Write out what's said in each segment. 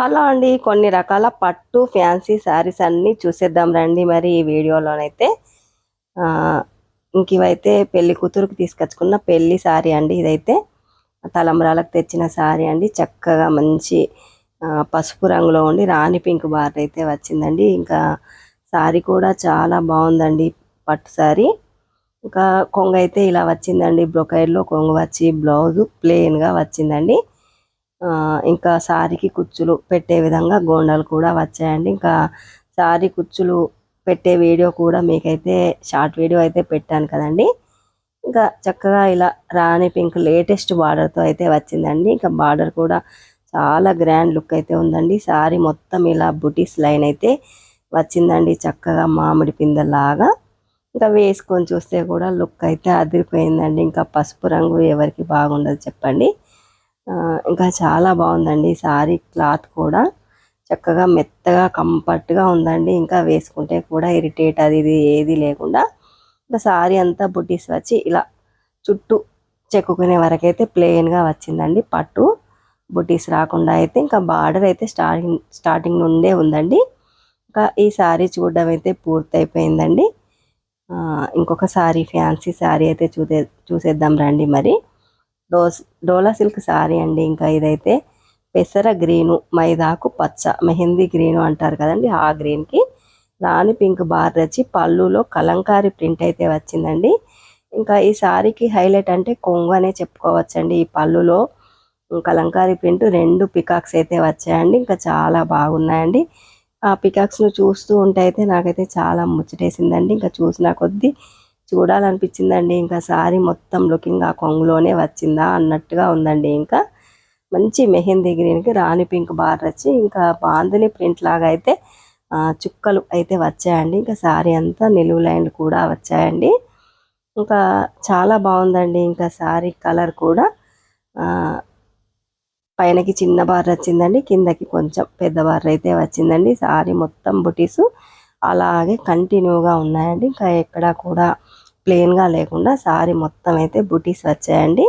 Hello అండి కొన్ని రకాల పట్టు ఫ్యాన్సీ శారీస్ అన్నీ చూసేద్దాం రండి మరి ఈ వీడియోలోనైతే. ఇంక ఇవైతే పెళ్ళి కూతురుకి తీసుకొచ్చుకున్న పెళ్ళి శారీ అండి ఇదైతే. తలంబ్రాలకు తెచ్చిన శారీ అండి చక్కగా మంచి పసుపు రంగులో ఉండి రాణి పింక్ బార్ అయితే వచ్చిందండి. ఇంకా శారీ కూడా చాలా బాగుందండి పట్టు శారీ. ఇంకా కొంగ అయితే ఇలా వచ్చిందండి బ్రొకైడ్లో కొంగు వచ్చి బ్లౌజ్ ప్లెయిన్గా వచ్చిందండి. ఇంకా సారీకి కుచ్చులు పెట్టే విధంగా గోండాలు కూడా వచ్చాయండి. ఇంకా సారీ కుచ్చులు పెట్టే వీడియో కూడా మీకైతే షార్ట్ వీడియో అయితే పెట్టాను కదండి. ఇంకా చక్కగా ఇలా రాణి పింక్ లేటెస్ట్ బార్డర్తో అయితే వచ్చిందండి. ఇంకా బార్డర్ కూడా చాలా గ్రాండ్ లుక్ అయితే ఉందండి. సారీ మొత్తం ఇలా బుటీస్ లైన్ అయితే వచ్చిందండి చక్కగా మామిడి పిందెలాగా ఇంకా వేసుకొని చూస్తే కూడా లుక్ అయితే అదిరిపోయిందండి. ఇంకా పసుపు రంగు ఎవరికి బాగుండదు చెప్పండి. ఇంకా చాలా బాగుందండి. సారీ క్లాత్ కూడా చక్కగా మెత్తగా కంఫర్ట్గా ఉందండి. ఇంకా వేసుకుంటే కూడా ఇరిటేట్ అది ఇది ఏది లేకుండా ఇంకా సారీ అంతా బుటీస్ వచ్చి ఇలా చుట్టూ చెక్కుకునే వరకైతే ప్లెయిన్గా వచ్చిందండి. పట్టు బుటీస్ రాకుండా అయితే ఇంకా బార్డర్ అయితే స్టార్టింగ్ స్టార్టింగ్ నుండే ఉందండి. ఇంకా ఈ సారీ చూడడం అయితే పూర్తయిపోయిందండి. ఇంకొక సారీ ఫ్యాన్సీ సారీ అయితే చూసే చూసేద్దాం రండి మరి. డోస్ డోలా సిల్క్ శారీ అండి. ఇంకా ఇదైతే పెసర గ్రీను మైదాకు పచ్చ మెహందీ గ్రీను అంటారు కదండి ఆ గ్రీన్కి. రాణి పింక్ బార్ వచ్చి పళ్ళులో కలంకారీ ప్రింట్ అయితే వచ్చిందండి. ఇంకా ఈ శారీకి హైలైట్ అంటే కొంగు అనే చెప్పుకోవచ్చండి. ఈ పళ్ళులో కలంకారీ ప్రింట్ రెండు పికాక్స్ అయితే వచ్చాయండి. ఇంకా చాలా బాగున్నాయండి. ఆ పికాక్స్ను చూస్తూ ఉంటే అయితే నాకైతే చాలా ముచ్చటేసిందండి. ఇంకా చూసిన కొద్దీ చూడాలనిపించిందండి. ఇంకా సారీ మొత్తం లుకింగ్ ఆ కొంగులోనే వచ్చిందా అన్నట్టుగా ఉందండి. ఇంకా మంచి మెహందీ గ్రీన్కి రాణి పింక్ బార్డర్ వచ్చి ఇంకా బాందిని ప్రింట్ లాగా అయితే చుక్కలు అయితే వచ్చాయండి. ఇంకా సారీ అంతా నిలువు లైన్లు కూడా వచ్చాయండి. ఇంకా చాలా బాగుందండి. ఇంకా సారీ కలర్ కూడా పైనకి చిన్న బార్ వచ్చిందండి. కిందకి కొంచెం పెద్ద బార్ అయితే వచ్చిందండి. సారీ మొత్తం బుటీసు అలాగే కంటిన్యూగా ఉన్నాయండి. ఇంకా ఎక్కడ కూడా ప్లెయిన్గా లేకుండా సారీ మొత్తం అయితే బుటీస్ వచ్చాయండి.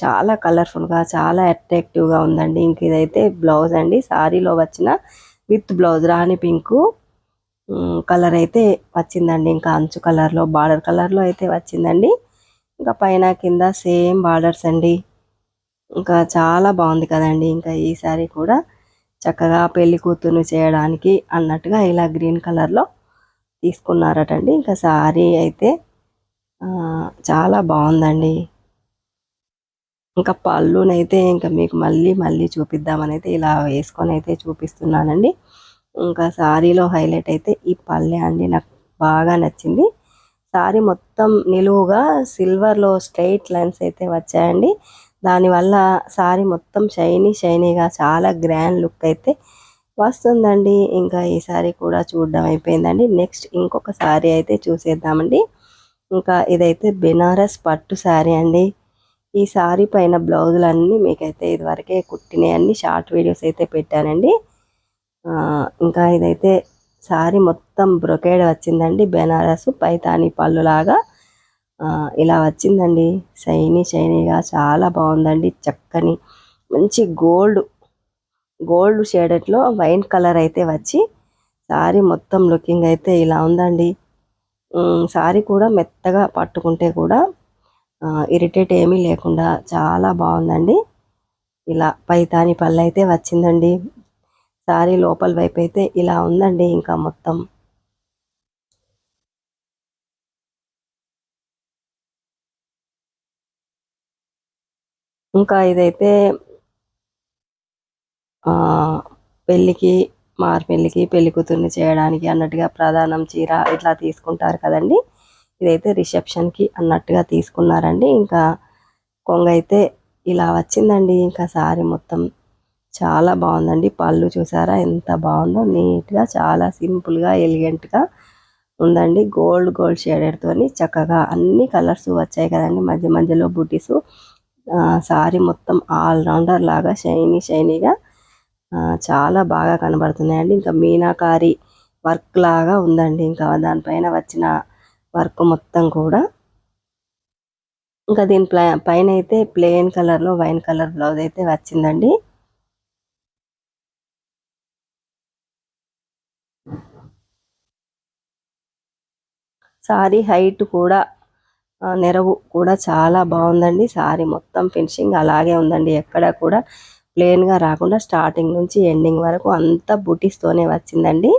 చాలా కలర్ఫుల్గా చాలా అట్రాక్టివ్గా ఉందండి. ఇంక ఇదైతే బ్లౌజ్ అండి. సారీలో వచ్చిన with blouse Rani pink colour అయితే వచ్చిందండి. ఇంకా అంచు కలర్లో బార్డర్ కలర్లో అయితే వచ్చిందండి. ఇంకా పైన కింద సేమ్ బార్డర్స్ అండి. ఇంకా చాలా బాగుంది కదండి. ఇంకా ఈ సారీ కూడా చక్కగా పెళ్ళి కూతురు చేయడానికి అన్నట్టుగా ఇలా గ్రీన్ కలర్లో తీసుకున్నారటండి. ఇంకా శారీ అయితే చాలా బాగుందండి. ఇంకా పళ్ళునైతే ఇంకా మీకు మళ్ళీ మళ్ళీ చూపిద్దామని అయితే ఇలా వేసుకొని అయితే చూపిస్తున్నానండి. ఇంకా శారీలో హైలైట్ అయితే ఈ పల్లె అండి. నాకు బాగా నచ్చింది. శారీ మొత్తం నిలువుగా సిల్వర్లో స్ట్రైట్ లైన్స్ అయితే వచ్చాయండి. దానివల్ల శారీ మొత్తం షైనీ షైనీగా చాలా గ్రాండ్ లుక్ అయితే వస్తుందండి. ఇంకా ఈ సారీ కూడా చూడడం అయిపోయిందండి. నెక్స్ట్ ఇంకొక సారీ అయితే చూసేద్దామండి. ఇంకా ఇదైతే బెనారస్ పట్టు శారీ అండి. ఈ శారీ పైన బ్లౌజులు అన్నీ మీకైతే ఇదివరకే కుట్టినవన్నీ షార్ట్ వీడియోస్ అయితే పెట్టానండి. ఇంకా ఇదైతే శారీ మొత్తం బ్రొకేడ్ వచ్చిందండి. బెనారస్ పైతాని పళ్ళులాగా ఇలా వచ్చిందండి. షైనీ షైనీగా చాలా బాగుందండి. చక్కని మంచి గోల్డ్ గోల్డ్ షేడెడ్లో వైన్ కలర్ అయితే వచ్చి సారీ మొత్తం లుకింగ్ అయితే ఇలా ఉందండి. శారీ సారీ కూడా మెత్తగా పట్టుకుంటే కూడా ఇరిటేట్ ఏమీ లేకుండా చాలా బాగుందండి. ఇలా పైతాని పళ్ళు అయితే వచ్చిందండి. సారీ లోపల వైపు అయితే ఇలా ఉందండి ఇంకా మొత్తం. ఇంకా ఇదైతే పెళ్ళికి మారు పెళ్ళికి పెళ్ళి కూతుర్ని చేయడానికి అన్నట్టుగా ప్రధానం చీర ఇట్లా తీసుకుంటారు కదండి. ఇదైతే రిసెప్షన్కి అన్నట్టుగా తీసుకున్నారండి. ఇంకా కొంగ అయితే ఇలా వచ్చిందండి. ఇంకా సారీ మొత్తం చాలా బాగుందండి. పళ్ళు చూసారా ఎంత బాగుందో. నీట్గా చాలా సింపుల్గా ఎలిగెంట్గా ఉందండి. గోల్డ్ గోల్డ్ షేడెడ్తోని చక్కగా అన్ని కలర్స్ వచ్చాయి కదండి. మధ్య మధ్యలో బుటీసు. సారీ మొత్తం ఆల్ రౌండర్ లాగా షైనీ షైనీగా చాలా బాగా కనబడుతున్నాయండి. ఇంకా మీనాకారి వర్క్ లాగా ఉందండి. ఇంకా దానిపైన వచ్చిన వర్క్ మొత్తం కూడా. ఇంకా దీని పైన అయితే ప్లెయిన్ కలర్లో వైన్ కలర్ బ్లౌజ్ అయితే వచ్చిందండి. సారీ హైట్ కూడా నెరవు కూడా చాలా బాగుందండి. సారీ మొత్తం ఫినిషింగ్ అలాగే ఉందండి. ఎక్కడ కూడా ప్లెయిన్గా రాకుండా స్టార్టింగ్ నుంచి ఎండింగ్ వరకు అంతా బుటీస్ తోనే వచ్చిందండి.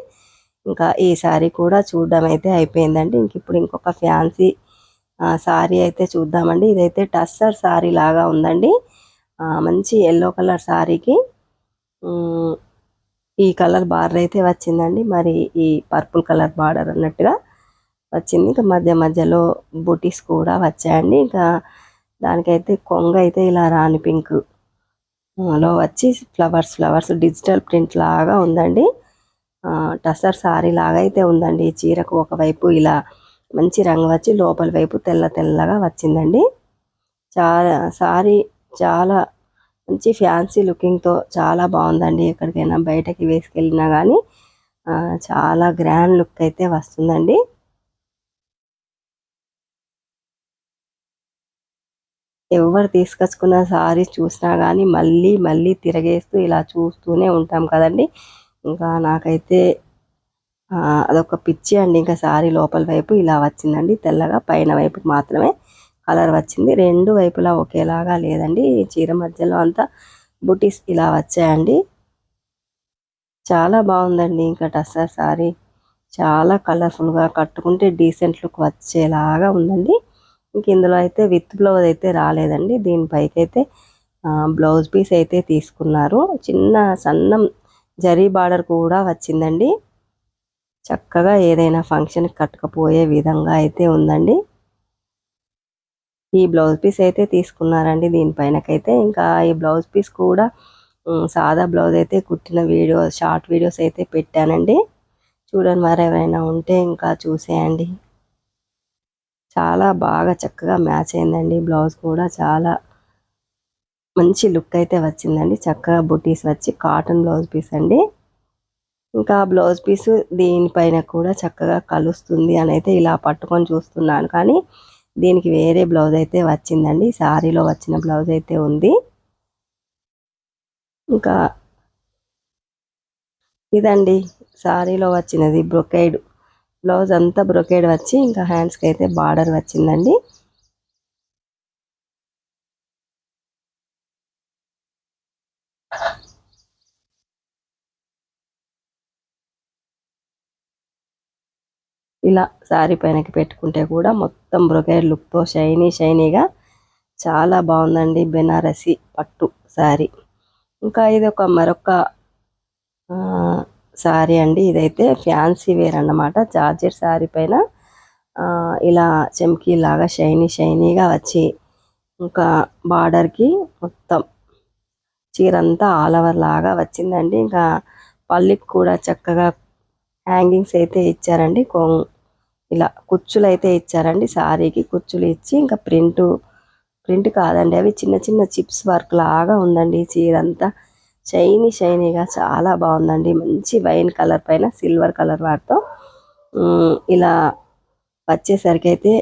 ఇంకా ఈ సారీ కూడా చూడడం అయితే అయిపోయిందండి. ఇంక ఇప్పుడు ఇంకొక ఫ్యాన్సీ సారీ అయితే చూద్దామండి. ఇదైతే టస్సర్ సారీ లాగా ఉందండి. మంచి ఎల్లో కలర్ సారీకి ఈ కలర్ బార్డర్ అయితే వచ్చిందండి. మరి ఈ పర్పుల్ కలర్ బార్డర్ అన్నట్టుగా వచ్చింది. ఇంకా మధ్య మధ్యలో బుటీస్ కూడా వచ్చాయండి. ఇంకా దానికైతే కొంగ అయితే ఇలా రాణి పింక్ లో వచ్చి ఫ్లవర్స్ ఫ్లవర్స్ డిజిటల్ ప్రింట్ లాగా ఉందండి. టసర్ సారీ లాగా అయితే ఉందండి. ఈ చీరకు ఒకవైపు ఇలా మంచి రంగు వచ్చి లోపల వైపు తెల్ల తెల్లగా వచ్చిందండి. చాలా సారీ చాలా మంచి ఫ్యాన్సీ లుకింగ్తో చాలా బాగుందండి. ఎక్కడికైనా బయటకి వేసుకెళ్ళినా కానీ చాలా గ్రాండ్ లుక్ అయితే వస్తుందండి. ఎవరు తీసుకొచ్చుకున్న సారీ చూసినా కానీ మళ్ళీ మళ్ళీ తిరగేస్తూ ఇలా చూస్తూనే ఉంటాం కదండి. ఇంకా నాకైతే అదొక పిచ్చి అండి. ఇంకా సారీ లోపల వైపు ఇలా వచ్చిందండి. తెల్లగా పైన వైపు మాత్రమే కలర్ వచ్చింది. రెండు వైపులా ఒకేలాగా లేదండి. చీర మధ్యలో అంతా బుటీస్ ఇలా వచ్చాయండి. చాలా బాగుందండి. ఇంకా టస్సర్ సారీ. చాలా కలర్ఫుల్గా కట్టుకుంటే డీసెంట్ లుక్ వచ్చేలాగా ఉందండి. ఇంక ఇందులో అయితే విత్ బ్లౌజ్ అయితే రాలేదండి. దీనిపైకి అయితే బ్లౌజ్ పీస్ అయితే తీసుకున్నారు. చిన్న సన్నం జరీ బార్డర్ కూడా వచ్చిందండి. చక్కగా ఏదైనా ఫంక్షన్కి కట్టుకపోయే విధంగా అయితే ఉందండి. ఈ బ్లౌజ్ పీస్ అయితే తీసుకున్నారండి దీనిపైనకైతే ఇంకా ఈ బ్లౌజ్ పీస్ కూడా సాదా బ్లౌజ్ అయితే కుట్టిన వీడియో షార్ట్ వీడియోస్ అయితే పెట్టానండి. చూడండి మరి ఎవరైనా ఉంటే ఇంకా చూసేయండి. చాలా బాగా చక్కగా మ్యాచ్ అయిందండి. బ్లౌజ్ కూడా చాలా మంచి లుక్ అయితే వచ్చిందండి. చక్కగా బుటీస్ వచ్చి కాటన్ బ్లౌజ్ పీస్ అండి. ఇంకా బ్లౌజ్ పీస్ దీనిపైన కూడా చక్కగా కలుస్తుంది అని అయితే ఇలా పట్టుకొని చూస్తున్నాను. కానీ దీనికి వేరే బ్లౌజ్ అయితే వచ్చిందండి. సారీలో వచ్చిన బ్లౌజ్ అయితే ఉంది. ఇంకా ఇదండి. సారీలో వచ్చినది బ్రొకైడ్ బ్లౌజ్ అంతా బ్రొకేడ్ వచ్చి ఇంకా హ్యాండ్స్కి అయితే బార్డర్ వచ్చిందండి. ఇలా శారీ పైనకి పెట్టుకుంటే కూడా మొత్తం బ్రొకేడ్ లుక్తో షైనీ షైనీగా చాలా బాగుందండి బెనారసి పట్టు శారీ ఇంకా ఇది ఒక మరొక శారీ అండి. ఇదైతే ఫ్యాన్సీ వేర్ అన్నమాట. జార్జెట్ శారీ పైన ఇలా చెమ్కీ లాగా షైనీ షైనీగా వచ్చి ఇంకా బార్డర్కి మొత్తం చీర అంతా ఆల్ ఓవర్ లాగా వచ్చిందండి. ఇంకా పల్లికి కూడా చక్కగా హ్యాంగింగ్స్ అయితే ఇచ్చారండి. కొం- ఇలా కుచ్చులు అయితే ఇచ్చారండి. సారీకి కుచ్చులు ఇచ్చి ఇంకా ప్రింట్ ప్రింట్ కాదండి. అవి చిన్న చిన్న చిప్స్ వర్క్ లాగా ఉందండి చీర అంతా షైనీ షైనీగా చాలా బాగుందండి. మంచి వైన్ కలర్ పైన సిల్వర్ కలర్ వాటితో. ఇలా వచ్చేసరికి అయితే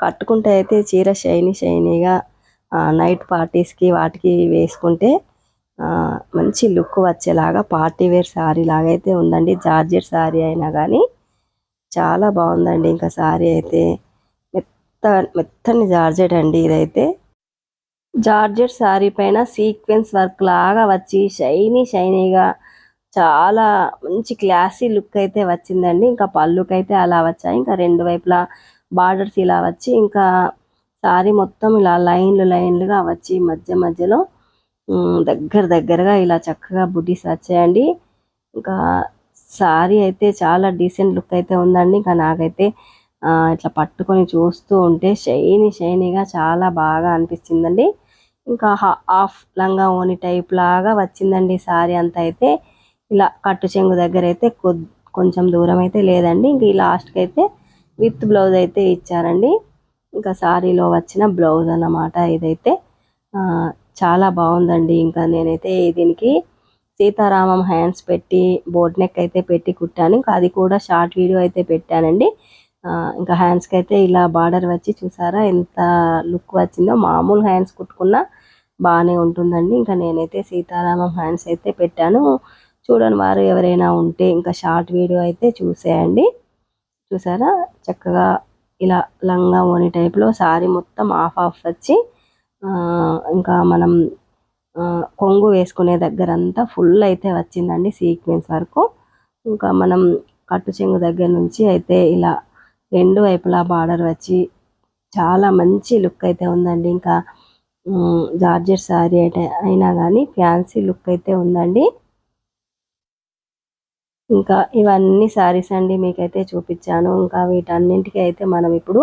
కట్టుకుంటే అయితే చీర షైనీ షైనీగా నైట్ పార్టీస్కి వాటికి వేసుకుంటే మంచి లుక్ వచ్చేలాగా పార్టీ వేర్ శారీ లాగా అయితే ఉందండి. జార్జెట్ శారీ అయినా కానీ చాలా బాగుందండి. ఇంకా శారీ అయితే మెత్త మెత్తని జార్జెట్ అండి ఇదైతే. జార్జెట్ శారీ పైన సీక్వెన్స్ వర్క్ లాగా వచ్చి షైనీ షైనీగా చాలా మంచి క్లాసీ లుక్ అయితే వచ్చిందండి. ఇంకా పళ్ళుకి అయితే అలా వచ్చాయి. ఇంకా రెండు వైపులా బార్డర్స్ ఇలా వచ్చి ఇంకా సారీ మొత్తం ఇలా లైన్లు లైన్లుగా వచ్చి మధ్య మధ్యలో దగ్గర దగ్గరగా ఇలా చక్కగా బుడ్డీస్ వచ్చాయండి. ఇంకా సారీ అయితే చాలా డీసెంట్ లుక్ అయితే ఉందండి. ఇంకా నాకైతే ఇట్లా పట్టుకొని చూస్తూ ఉంటే షైనీ షైనీగా చాలా బాగా అనిపించిందండి. ఇంకా హా- హాఫ్ లంగా ఓని టైప్ లాగా వచ్చిందండి సారీ అంతా అయితే. ఇలా కట్టు చెంగు దగ్గర అయితే కొంచెం దూరం అయితే లేదండి. ఇంక ఈ లాస్ట్కి అయితే విత్ బ్లౌజ్ అయితే ఇచ్చారండి. ఇంకా సారీలో వచ్చిన బ్లౌజ్ అన్నమాట ఇదైతే. చాలా బాగుందండి. ఇంకా నేనైతే దీనికి సీతారామం హ్యాండ్స్ పెట్టి బోట్ నెక్ అయితే పెట్టి కుట్టాను. ఇంకా అది కూడా షార్ట్ వీడియో అయితే పెట్టానండి. ఇంకా హ్యాండ్స్కి అయితే ఇలా బార్డర్ వచ్చి చూసారా ఎంత లుక్ వచ్చిందో. మామూలు హ్యాండ్స్ కుట్టుకున్నా బాగానే ఉంటుందండి. ఇంకా నేనైతే సీతారామం హ్యాండ్స్ అయితే పెట్టాను. చూడని వారు ఎవరైనా ఉంటే ఇంకా షార్ట్ వీడియో అయితే చూసేయండి. చూసారా? చక్కగా ఇలా లంగా ఓని టైప్లో సారీ మొత్తం ఆఫ్ ఆఫ్ వచ్చి ఇంకా మనం కొంగు వేసుకునే దగ్గర అంతా ఫుల్ అయితే వచ్చిందండి సీక్వెన్స్ వరకు. ఇంకా మనం కట్టు చెంగు దగ్గర నుంచి అయితే ఇలా రెండు వైపులా బార్డర్ వచ్చి చాలా మంచి లుక్ అయితే ఉందండి. ఇంకా జార్జెట్ శారీ అయితే అయినా కానీ ఫ్యాన్సీ లుక్ అయితే ఉందండి. ఇంకా ఇవన్నీ శారీస్ అండి మీకైతే చూపించాను. ఇంకా వీటన్నింటికి అయితే మనం ఇప్పుడు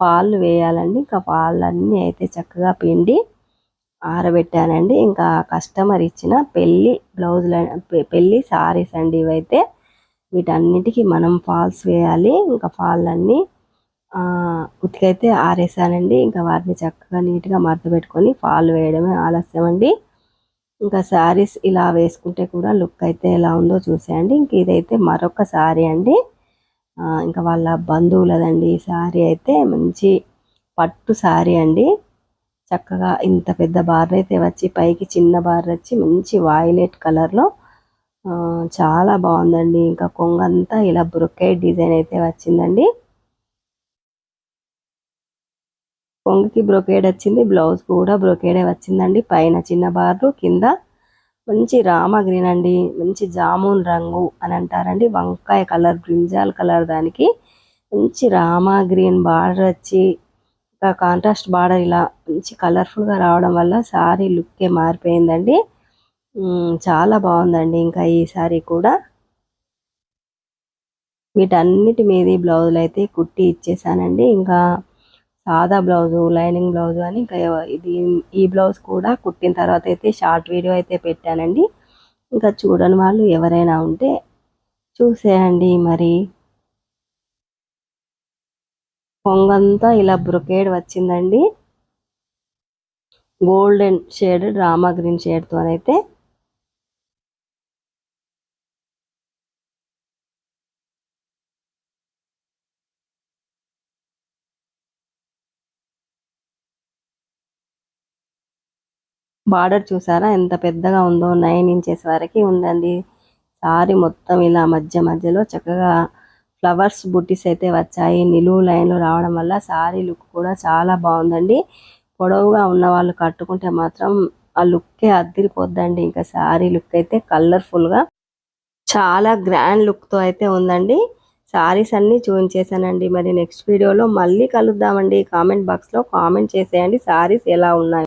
ఫాల్ వేయాలండి. ఇంకా ఫాల్ అన్నీ అయితే చక్కగా పిండి ఆరబెట్టానండి. ఇంకా కస్టమర్ ఇచ్చిన పెళ్ళి బ్లౌజులు పెళ్ళి సారీస్ అండి ఇవైతే. వీటన్నిటికీ మనం ఫాల్స్ వేయాలి. ఇంకా ఫాల్ ఉతికైతే ఆరేసానండి. ఇంకా వాటిని చక్కగా నీట్గా మడత పెట్టుకొని ఫాల్ వేయడమే ఆలస్యం అండి. ఇంకా శారీస్ ఇలా వేసుకుంటే కూడా లుక్ అయితే ఎలా ఉందో చూసేయండి. ఇంక ఇదైతే మరొక శారీ అండి. ఇంకా వాళ్ళ బంధువులదండి. ఈ శారీ అయితే మంచి పట్టు శారీ అండి. చక్కగా ఇంత పెద్ద బార్ అయితే వచ్చి పైకి చిన్న బార్ వచ్చి మంచి వాయిలెట్ కలర్లో చాలా బాగుందండి. ఇంకా కొంగంతా ఇలా బ్రొకేట్ డిజైన్ అయితే వచ్చిందండి. కొంగకి బ్రొకేడ్ వచ్చింది బ్లౌజ్ కూడా బ్రొకేడే వచ్చిందండి. పైన చిన్న బార్లు కింద మంచి రామ గ్రీన్ అండి. మంచి జామున్ రంగు అని అంటారండి. వంకాయ కలర్ బ్రింజాల్ కలర్ దానికి మంచి రామ గ్రీన్ బార్డర్ వచ్చి ఇంకా కాంట్రాస్ట్ బార్డర్ ఇలా మంచి కలర్ఫుల్గా రావడం వల్ల సారీ లుక్కే మారిపోయిందండి. చాలా బాగుందండి. ఇంకా ఈ కూడా. వీటన్నిటి మీద బ్లౌజులు అయితే కుట్టి ఇచ్చేసానండి. ఇంకా సాదా బ్లౌజు లైనింగ్ బ్లౌజు అని ఇంకా ఇది ఈ బ్లౌజ్ కూడా కుట్టిన తర్వాత అయితే షార్ట్ వీడియో అయితే పెట్టానండి. ఇంకా చూడని వాళ్ళు ఎవరైనా ఉంటే చూసేయండి మరి. పొంగంతా ఇలా బ్రొకేడ్ వచ్చిందండి. గోల్డెన్ షేడ్ డ్రామా గ్రీన్ షేడ్తో బార్డర్ చూసారా? ఎంత పెద్దగా ఉందో నైన్ ఇంచెస్ వరకు ఉందండి. సారీ మొత్తం ఇలా మధ్య మధ్యలో చక్కగా ఫ్లవర్స్ బుట్టీస్ అయితే వచ్చాయి. నిలువు లైన్లు రావడం వల్ల సారీ లుక్ కూడా చాలా బాగుందండి. పొడవుగా ఉన్న వాళ్ళు కట్టుకుంటే మాత్రం ఆ లుక్కే అద్దిరిపోద్దండి ఇంకా సారీ లుక్ అయితే కలర్ఫుల్గా చాలా గ్రాండ్ లుక్తో అయితే ఉందండి. సారీస్ అన్నీ చూపించేసానండి మరి నెక్స్ట్ వీడియోలో మళ్ళీ కలుద్దామండి. కామెంట్ బాక్స్లో కామెంట్ చేసేయండి. సారీస్ ఎలా ఉన్నాయి?